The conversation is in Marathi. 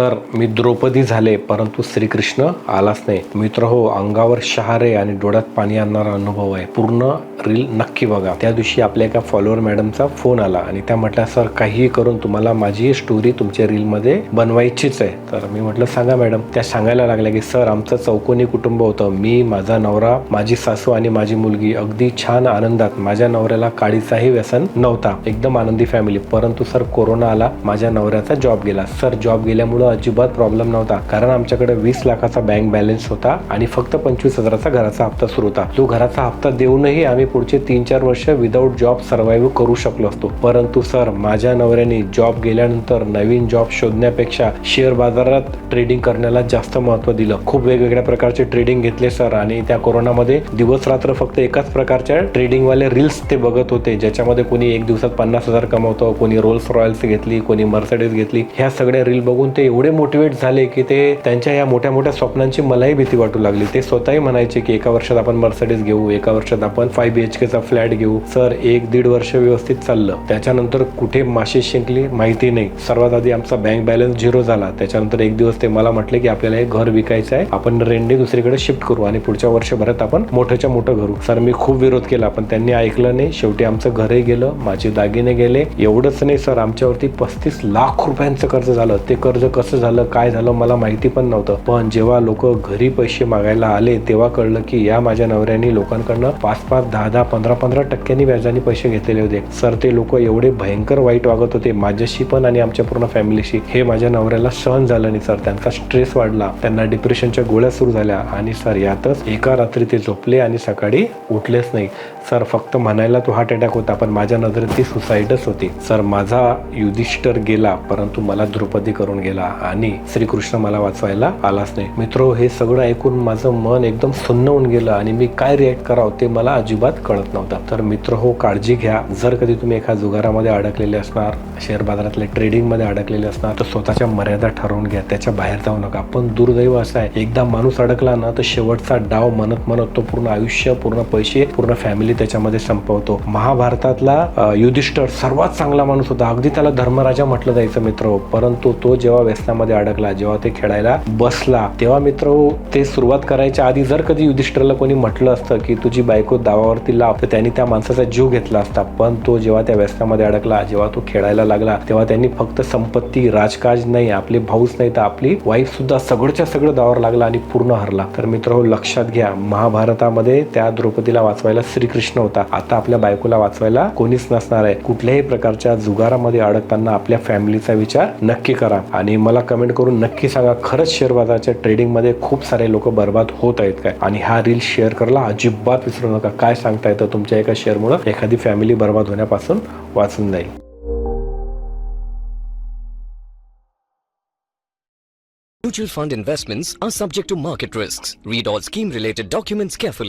सर मी द्रौपदी झाले परंतु श्रीकृष्ण आलाच नाही. मित्र हो अंगावर शहारे आणि डोळ्यात पाणी आणणारा अनुभव आहे. पूर्ण रील नक्की बघा. त्या दिवशी आपल्या एका फॉलोअर मॅडमचा फोन आला आणि त्या म्हटल्या सर काहीही करून तुम्हाला माझी स्टोरी तुमच्या रीलमध्ये बनवायचीच आहे. तर मी म्हटलं सांगा मॅडम त्या सांगायला लागल्या की सर आमचं चौकोनी कुटुंब होतं. मी माझा नवरा माझी सासू आणि माझी मुलगी अगदी छान आनंदात. माझ्या नवऱ्याला काळीचाही व्यसन नव्हता. एकदम आनंदी फॅमिली परंतु सर कोरोना आला. माझ्या नवऱ्याचा जॉब गेला. सर जॉब गेल्यामुळं अजिबात प्रॉब्लेम नव्हता. कारण आमच्याकडे वीस लाखाचा बँक बॅलन्स होता आणि फक्त पंचवीस हजाराचा घराचा हप्ता सुरू होता. तो घराचा हप्ता देऊनही आम्ही पुढचे तीन चार वर्ष विदाऊट जॉब सर्व्हाइव्ह करू शकलो असतो. परंतु सर माझ्या नवऱ्याने जॉब गेल्यानंतर नवीन जॉब शोधण्यापेक्षा शेअर बाजारात ट्रेडिंग करण्याला जास्त महत्त्व दिलं. खूप वेगवेगळ्या प्रकारचे ट्रेडिंग घेतले सर आणि त्या कोरोनामध्ये दिवस रात्र फक्त एकाच प्रकारच्या ट्रेडिंगवाले रील्स ते बघत होते. ज्याच्यामध्ये कोणी एक दिवसात पन्नास हजार कमवतो कोणी रोल्स रॉयल्स घेतली कोणी मर्सडीज घेतली. ह्या सगळ्या रील बघून ते एवढे मोटिवेट झाले की ते त्यांच्या या मोठ्या मोठ्या स्वप्नांची मलाही भीती वाटू लागली. ते स्वतःही म्हणायचे की एका वर्षात आपण मर्सडीज घेऊ एका वर्षात आपण फाय बी एच केचा फ्लॅट घेऊ. सर एक दीड वर्ष व्यवस्थित चाललं. त्याच्यानंतर कुठे मासे शिंकली माहिती नाही. सर्वात आधी आमचा बँक बॅलन्स झिरो झाला. त्याच्यानंतर एक दिवस ते मला म्हटले की आपल्याला एक घर विकायचं आहे. आपण रेंटने दुसरीकडे शिफ्ट करू आणि पुढच्या वर्षभरात आपण मोठ्याच्या मोठं घरू. सर मी खूप विरोध केला पण त्यांनी ऐकलं नाही. शेवटी आमचं घरही गेलं माझे दागिने गेले. एवढंच नाही सर आमच्यावरती पस्तीस लाख रुपयांचं कर्ज झालं. ते कर्ज कसं झालं काय झालं मला माहिती पण नव्हतं. पण जेव्हा लोक घरी पैसे मागायला आले तेव्हा कळलं की या माझ्या नवऱ्याने लोकांकडनं पाच पाच दहा दहा पंधरा पंधरा टक्क्यांनी व्याजाने पैसे घेतलेले होते. सर ते लोक एवढे भयंकर वाईट वागत होते. माझ्याशी पण आणि आमच्या पूर्ण फॅमिलीशी. हे माझ्या नवऱ्याला सहन झालं नाही सर. त्यांचा स्ट्रेस वाढला. त्यांना डिप्रेशनच्या गोळ्या सुरू झाल्या. आणि सर यातच एका रात्री ते झोपले आणि सकाळी उठलेच नाही. सर फक्त म्हणायला तो हार्ट अटॅक होता पण माझ्या नजरेत ती सुसाईडच होती. सर माझा युधिष्ठर गेला परंतु मला द्रुपदी करून गेला आणि श्रीकृष्ण मला वाचवायला आलाच नाही. मित्रो हे सगळं ऐकून माझं मन एकदम सुन्न होऊन गेलं आणि मी काय रिॲक्ट करावं ते मला अजिबात कळत नव्हतं. तर मित्र हो काळजी घ्या. जर कधी तुम्ही एका जुगारामध्ये अडकलेले असणार शेअर बाजारातल्या ट्रेडिंगमध्ये अडकलेले असणार तर स्वतःच्या मर्यादा ठरवून घ्या. त्याच्या बाहेर जाऊ नका. पण दुर्दैव असं आहे एकदा माणूस अडकला ना तर शेवटचा डाव म्हणत म्हणत तो पूर्ण आयुष्य पूर्ण पैसे पूर्ण फॅमिली त्याच्यामध्ये संपवतो. महाभारतातला युधिष्ठर सर्वात चांगला माणूस होता. अगदी त्याला धर्मराजा म्हटलं जायचं मित्र हो. परंतु तो जेव्हा व्यसनामध्ये अडकला जेव्हा ते खेळायला बसला तेव्हा मित्र हो, ते सुरुवात करायच्या आधी जर कधी युधिष्ठरला कोणी म्हटलं असतं की तुझी बायको दावावरती लाव तर त्यांनी त्या माणसाचा जीव घेतला असता. पण तो जेव्हा त्या व्यसनामध्ये अडकला जेव्हा तो खेळायला लागला तेव्हा त्यांनी फक्त संपत्ती राजकाज नाही आपले भाऊच नाही तर आपली वाईफ सुद्धा सगळंच्या सगळं दावर लागला आणि पूर्ण हरला. तर मित्र हो, लक्षात घ्या महाभारतामध्ये त्या द्रौपदीला वाचवायला श्रीकृष्ण होता. आता आपल्या बायकोला वाचवायला कोणीच नसणार आहे. कुठल्याही प्रकारच्या जुगारामध्ये अडकताना आपल्या फॅमिलीचा विचार नक्की करा. आणि मला कमेंट करून नक्की सांगा खरंच शेअर बाजाराच्या ट्रेडिंगमध्ये खूप सारे लोक बर्बाद होत आहेत काय? आणि हा रील शेअर करायला अजिबात विसरू नका. काय सांगताय तर तुमच्या एका शेअरमुळे एखादी फॅमिली बर्बाद होण्यापासून वाचून जाईल Mutual fund investments are subject to market risks. Read all scheme related documents carefully.